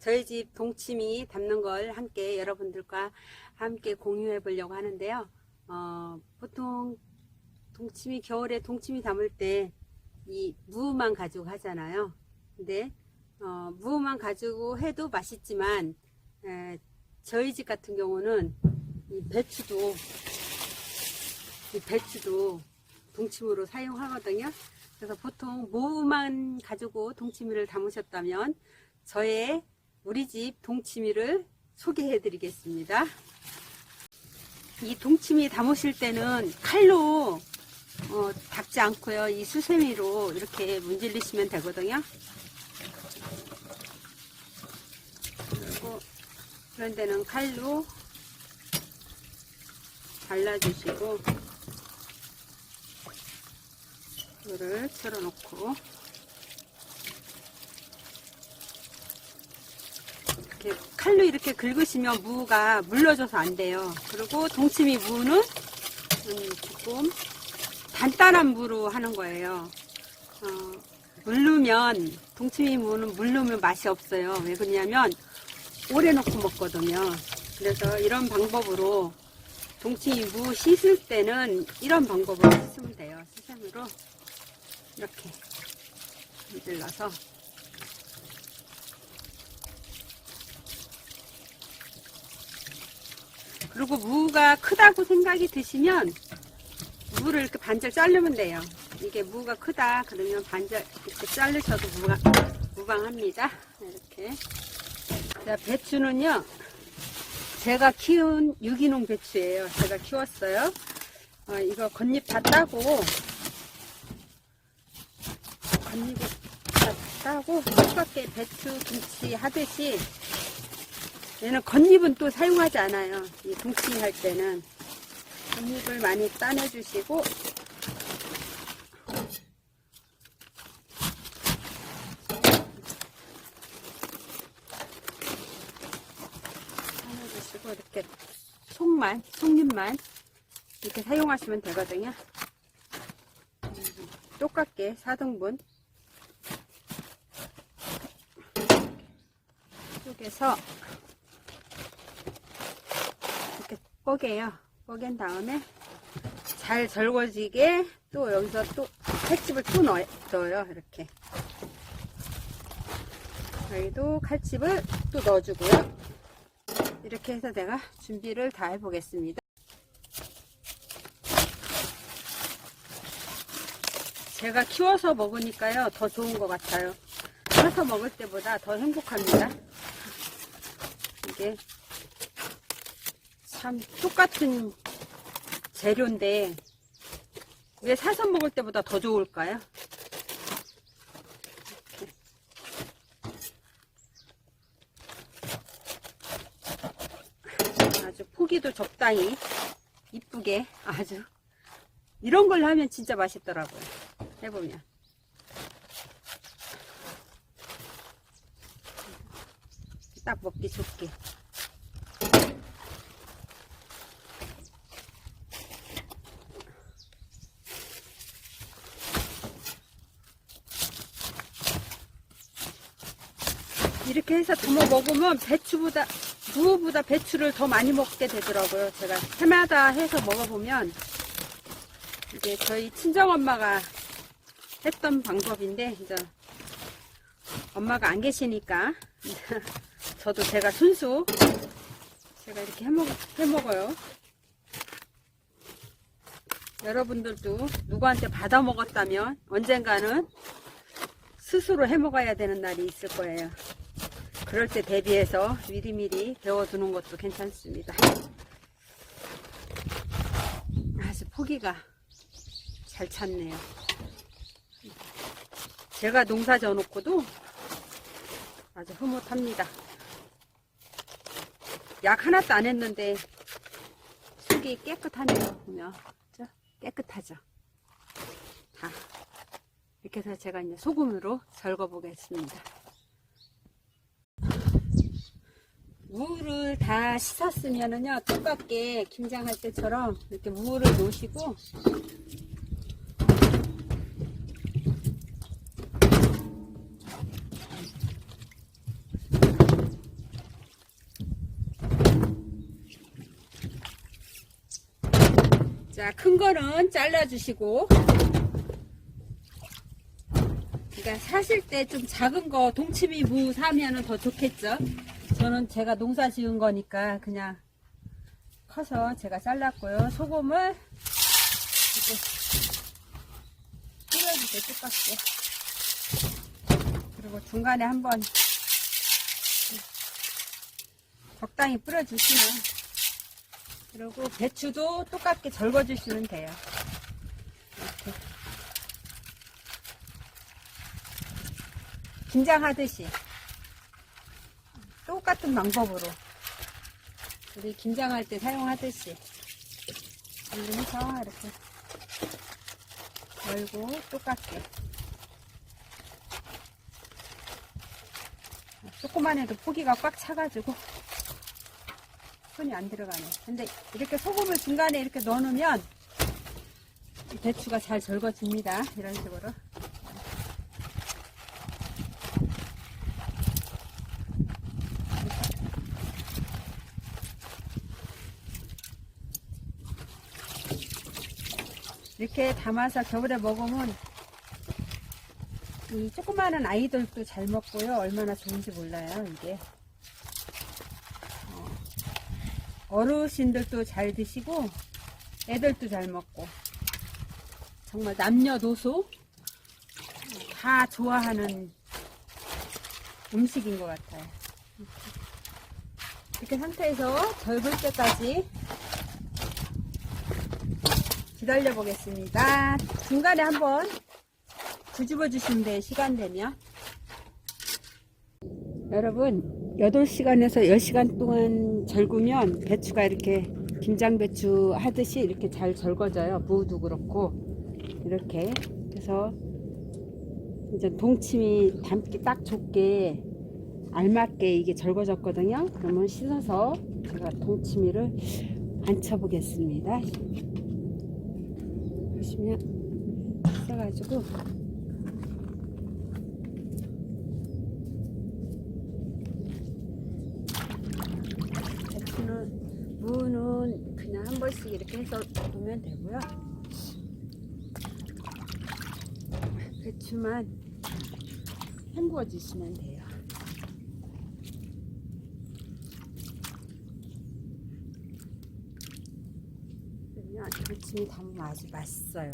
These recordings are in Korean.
저희 집 동치미 담는 걸 함께 여러분들과 함께 공유해 보려고 하는데요. 어, 보통 동치미 겨울에 동치미 담을 때 이 무만 가지고 하잖아요. 근데 어, 무만 가지고 해도 맛있지만 에, 저희 집 같은 경우는 이 배추도 이 배추도 동치미로 사용하거든요. 그래서 보통 무만 가지고 동치미를 담으셨다면 저의 우리 집 동치미를 소개해 드리겠습니다. 이 동치미 담으실 때는 칼로 어, 닦지 않고요. 이 수세미로 이렇게 문질리시면 되거든요. 그리고 그런 데는 칼로 잘라주시고 이거를 틀어놓고 이렇게 칼로 이렇게 긁으시면 무가 물러져서 안 돼요. 그리고 동치미 무는 음, 조금 단단한 무로 하는 거예요. 어, 물르면 동치미 무는 물르면 맛이 없어요. 왜 그러냐면 오래 놓고 먹거든요. 그래서 이런 방법으로 동치미 무 씻을 때는 이런 방법으로 씻으면 돼요. 수세미로 이렇게 문질러서 그리고 무가 크다고 생각이 드시면 무를 이렇게 반절 자르면 돼요. 이게 무가 크다 그러면 반절 이렇게 자르셔도 무가, 무방합니다. 이렇게. 자, 배추는요. 제가 키운 유기농 배추예요. 제가 키웠어요. 어, 이거 겉잎 다 따고 겉잎 다 따고 똑같게 배추 김치 하듯이 얘는 겉잎은 또 사용하지 않아요. 이 동치 할 때는 겉잎을 많이 따내주시고 따내주시고 이렇게 속만, 속잎만 이렇게 사용하시면 되거든요. 똑같게 4등분 쪽에서 이렇게 뽀개요. 뽀갠 다음에 잘 절거지게 또 여기서 또 칼집을 또 넣어요. 이렇게. 여기도 칼집을 또 넣어주고요. 이렇게 해서 내가 준비를 다 해보겠습니다. 제가 키워서 먹으니까요 더 좋은 것 같아요 사서 먹을 때보다 더 행복합니다 이게 참 똑같은 재료인데 왜 사서 먹을 때보다 더 좋을까요? 아주 포기도 적당히 이쁘게 아주 이런 걸 하면 진짜 맛있더라고요. 해보면. 딱 먹기 좋게. 이렇게 해서 담아 먹으면 배추보다 무보다 배추를 더 많이 먹게 되더라고요. 제가 해마다 해서 먹어보면 이게 저희 친정 엄마가 했던 방법인데 이제 엄마가 안 계시니까 저도 제가 순수 제가 이렇게 해먹, 해먹어요 여러분들도 누구한테 받아 먹었다면 언젠가는 스스로 해먹어야 되는 날이 있을 거예요 그럴 때 대비해서 미리미리 배워두는 것도 괜찮습니다 아주 포기가 잘 찼네요. 제가 농사 져놓고도 아주 흐뭇합니다. 약 하나도 안 했는데 속이 깨끗하네요. 그죠? 깨끗하죠. 다 이렇게 해서 제가 이제 소금으로 절거 보겠습니다. 무를 다 씻었으면은요 똑같게 김장할 때처럼 이렇게 무를 놓으시고 자, 큰 거는 잘라주시고. 그러니까 사실 때 좀 작은 거 동치미 무 사면은 더 좋겠죠. 저는 제가 농사 지은 거니까 그냥 커서 제가 잘랐고요. 소금을 뿌려주세요. 똑같게. 그리고 중간에 한번 적당히 뿌려주시면 그리고 배추도 똑같게 절거주시면 돼요. 이렇게. 김장하듯이 똑같은 방법으로 우리 김장할 때 사용하듯이 이렇게 이렇게 걸고 똑같게 조금만 해도 포기가 꽉 차가지고 손이 안 들어가네. 근데 이렇게 소금을 중간에 이렇게 넣어놓으면 이 배추가 잘 절거집니다. 이런 식으로. 이렇게 담아서 겨울에 먹으면 이 조그마한 아이들도 잘 먹고요. 얼마나 좋은지 몰라요, 이게. 어, 어르신들도 잘 드시고, 애들도 잘 먹고, 정말 남녀노소 다 좋아하는 음식인 것 같아요. 이렇게 상태에서 절을 때까지 기다려 보겠습니다. 중간에 한번 뒤집어 주시면 돼요. 시간 되면. 여러분, 8시간에서 10시간 동안 절구면 배추가 이렇게 김장 배추 하듯이 이렇게 잘 절거져요. 무도 그렇고. 이렇게. 그래서 이제 동치미 담기 딱 좋게 알맞게 이게 절거졌거든요. 그러면 씻어서 제가 동치미를 안쳐보겠습니다. 보시면 씻어가지고 배추는 무는 그냥 한 번씩 이렇게 해서 놓으면 되고요. 배추만 헹구어 주시면 돼요. 배추를 담으면 아주 맛있어요.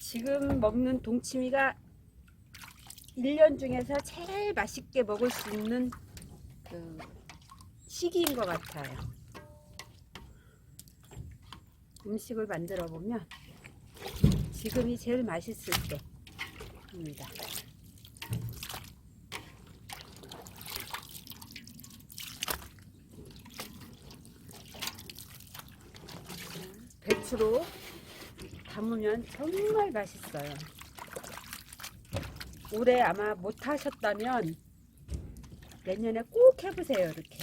지금 먹는 동치미가 1년 중에서 제일 맛있게 먹을 수 있는 그 시기인 것 같아요. 음식을 만들어 보면 지금이 제일 맛있을 때입니다. 배추로 담으면 정말 맛있어요. 올해 아마 못 하셨다면 내년에 꼭 해보세요. 이렇게.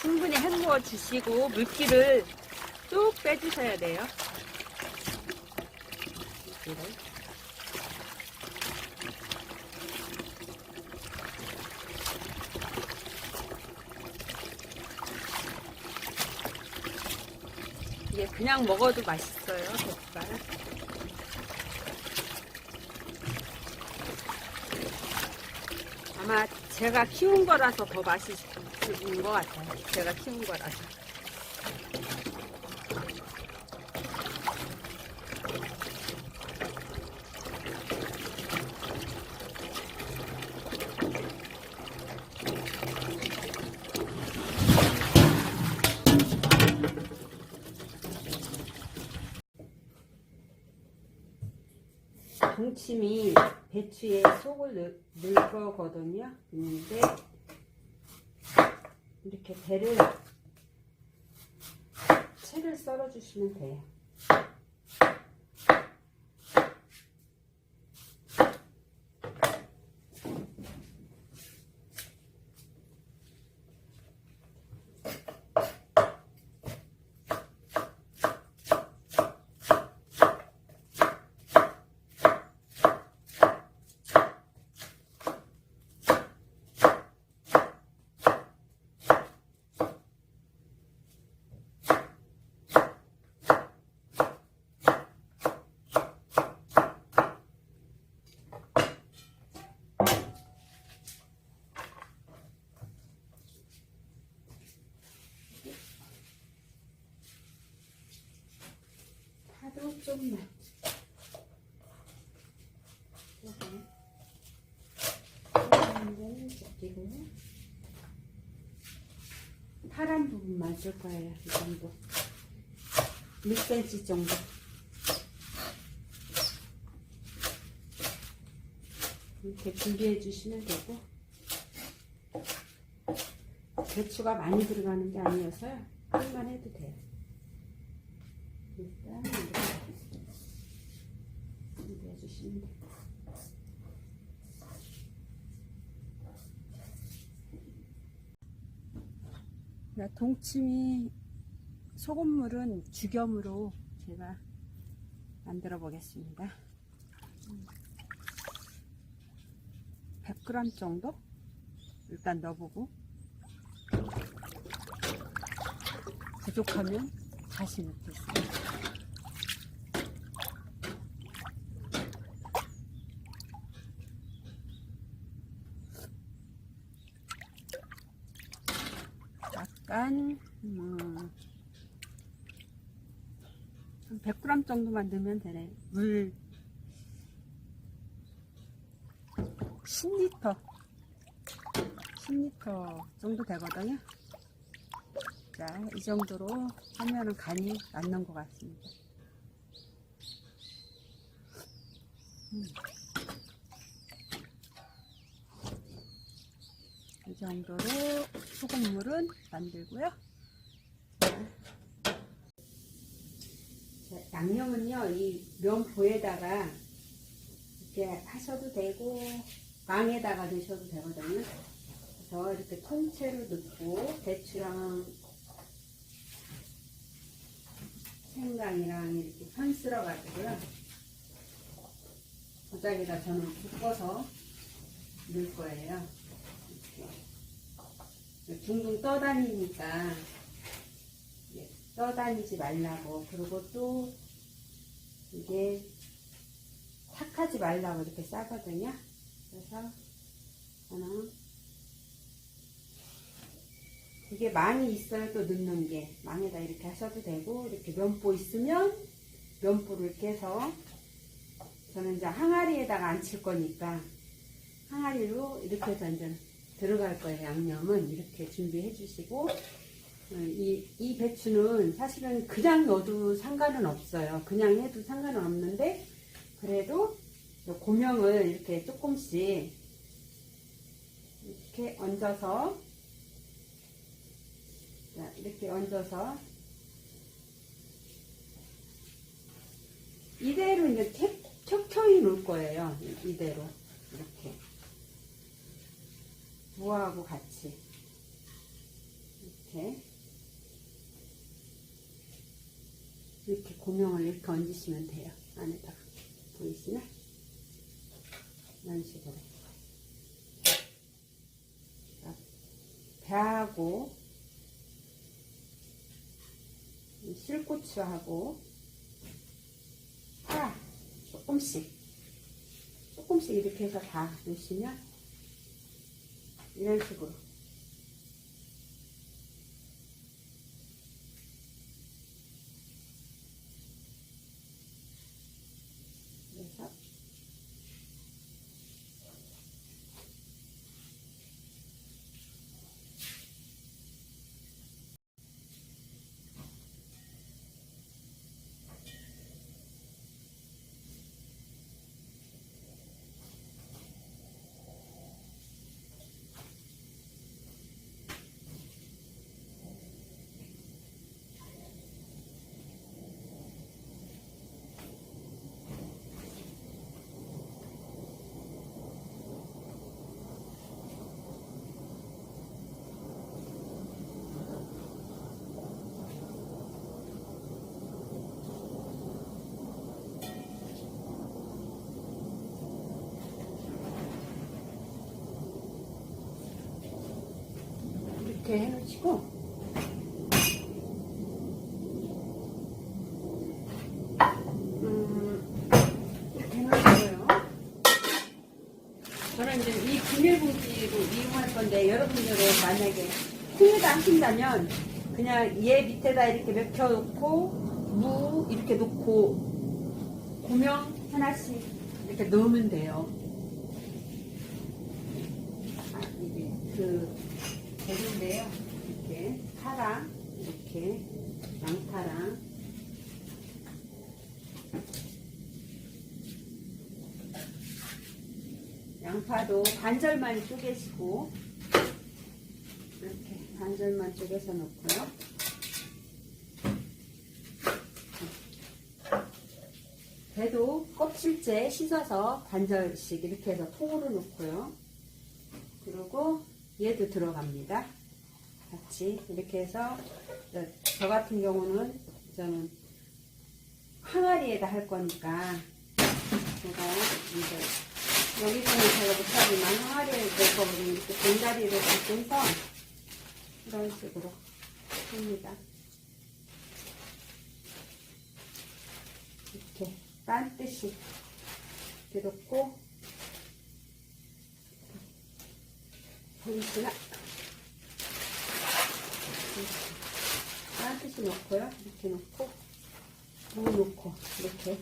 충분히 헹궈 주시고 물기를 쭉 빼주셔야 돼요. 물기를. 그냥 먹어도 맛있어요 족발 아마 제가 키운 거라서 더 맛있어요. 는것 같아요. 제가 키운 거라서. 동치미 배추에 속을 넣, 넣을 거거든요. 있는데 이렇게 배를 채를 썰어 주시면 돼요. 좀만. 그리고 파란 부분만 쓸 거예요. 이 정도. 6cm 정도. 이렇게 준비해 주시면 되고 배추가 많이 들어가는 게 아니어서요. 조금만 해도 돼요. 일단 이렇게 네, 동치미 소금물은 죽염으로 제가 만들어 보겠습니다. 100g 정도 일단 넣어보고 부족하면 다시 넣겠습니다. 약간 음, 한 100g 정도만 넣으면 되네. 물 10리터 10리터 정도 되거든요. 자, 이 정도로 하면은 간이 맞는 것 같습니다. 음. 이 정도로 소금물은 만들고요. 양념은요, 이 면보에다가 이렇게 하셔도 되고, 망에다가 넣으셔도 되거든요. 그래서 이렇게 통째로 넣고, 배추랑 생강이랑 이렇게 편 쓸어 가지고요. 도장에다 저는 붓어서 넣을 거예요. 이렇게. 둥둥 떠다니니까 이게 떠다니지 말라고 그리고 또 이게 탁하지 말라고 이렇게 싸거든요. 그래서 저는 이게 많이 있어요 또 넣는 게 망에다 이렇게 하셔도 되고 이렇게 면보 있으면 면보를 깨서 저는 이제 항아리에다가 안 칠 거니까 항아리로 이렇게 해서 이제 들어갈 거예요 양념은 이렇게 준비해 주시고 어, 이, 이 배추는 사실은 그냥 넣어도 상관은 없어요. 그냥 해도 상관은 없는데 그래도 고명을 이렇게 조금씩 이렇게 얹어서 자, 이렇게 얹어서 이대로 이제 척, 척척이 놓을 거예요. 이대로 이렇게. 무하고 같이. 이렇게 이렇게 고명을 이렇게 얹으시면 돼요. 안에다가 보이시나? 이런 식으로 배하고 실고추하고 파 조금씩 조금씩 이렇게 해서 다 넣으시면 이런 식으로 그래서 이렇게 해놓으시고 음, 이렇게 해놓으시고요. 저는 이제 이 비닐봉지로 이용할 건데 여러분들은 만약에 콩에다 하신다면 그냥 얘 밑에다 이렇게 맥혀놓고 무 이렇게 놓고 고명 하나씩 이렇게 넣으면 돼요. 아, 이게 그 재료인데요. 이렇게 파랑 이렇게 양파랑 양파도 반절만 쪼개시고 이렇게 반절만 쪼개서 넣고요. 배도 껍질째 씻어서 반절씩 이렇게 해서 통으로 넣고요. 그리고 얘도 들어갑니다. 같이 이렇게 해서 저 같은 경우는 저는 항아리에다 할 거니까 제가 이제 여기서는 제가 못하지만 항아리에 넣을 거거든요. 이렇게 봉다리를 해서 이런 식으로 합니다. 이렇게 딴 뜻이 이렇고 보이시나? 딴 뜻이 넣고요. 이렇게 넣고 무 넣고 이렇게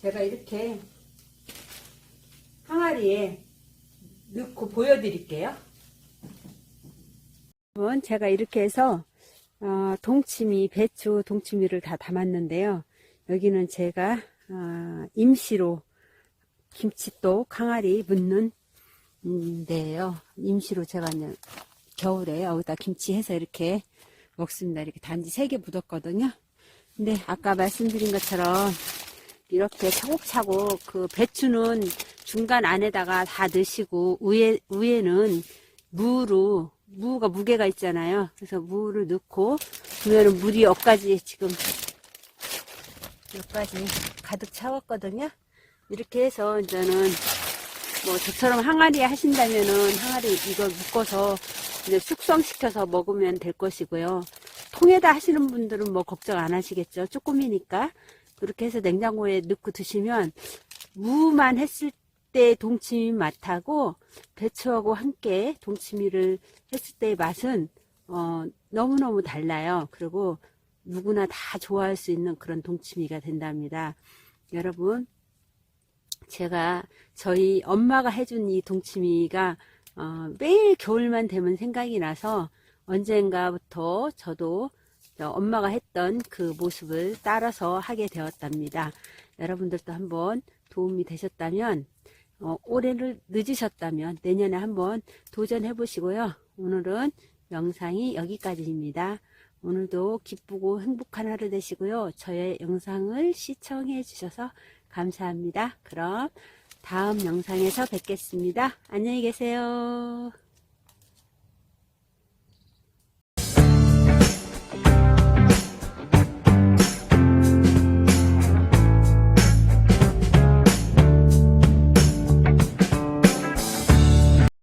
제가 이렇게 항아리에 넣고 보여드릴게요. 여러분 제가 이렇게 해서 어, 동치미, 배추, 동치미를 다 담았는데요. 여기는 제가 어, 임시로 김치독 항아리 묻는 인데요. 임시로 제가 겨울에 여기다 김치 해서 이렇게 먹습니다. 이렇게 단지 3개 묻었거든요. 근데 아까 말씀드린 것처럼 이렇게 차곡차곡 그 배추는 중간 안에다가 다 넣으시고 위에 위에는 무로 무가 무게가 있잖아요. 그래서 무를 넣고 보면은 물이 여기까지 지금 여기까지 가득 차왔거든요. 이렇게 해서 이제는 뭐 저처럼 항아리에 하신다면은 항아리 이걸 묶어서 이제 숙성시켜서 먹으면 될 것이고요. 통에다 하시는 분들은 뭐 걱정 안 하시겠죠. 조금이니까. 그렇게 해서 냉장고에 넣고 드시면 무만 했을 때 동치미 맛하고 배추하고 함께 동치미를 했을 때의 맛은 어, 너무너무 달라요. 그리고 누구나 다 좋아할 수 있는 그런 동치미가 된답니다. 여러분, 제가 저희 엄마가 해준 이 동치미가 어, 매일 겨울만 되면 생각이 나서 언젠가부터 저도 엄마가 했던 그 모습을 따라서 하게 되었답니다. 여러분들도 한번 도움이 되셨다면 어, 올해를 늦으셨다면 내년에 한번 도전해 보시고요. 오늘은 영상이 여기까지입니다. 오늘도 기쁘고 행복한 하루 되시고요. 저의 영상을 시청해 주셔서 감사합니다. 그럼 다음 영상에서 뵙겠습니다. 안녕히 계세요.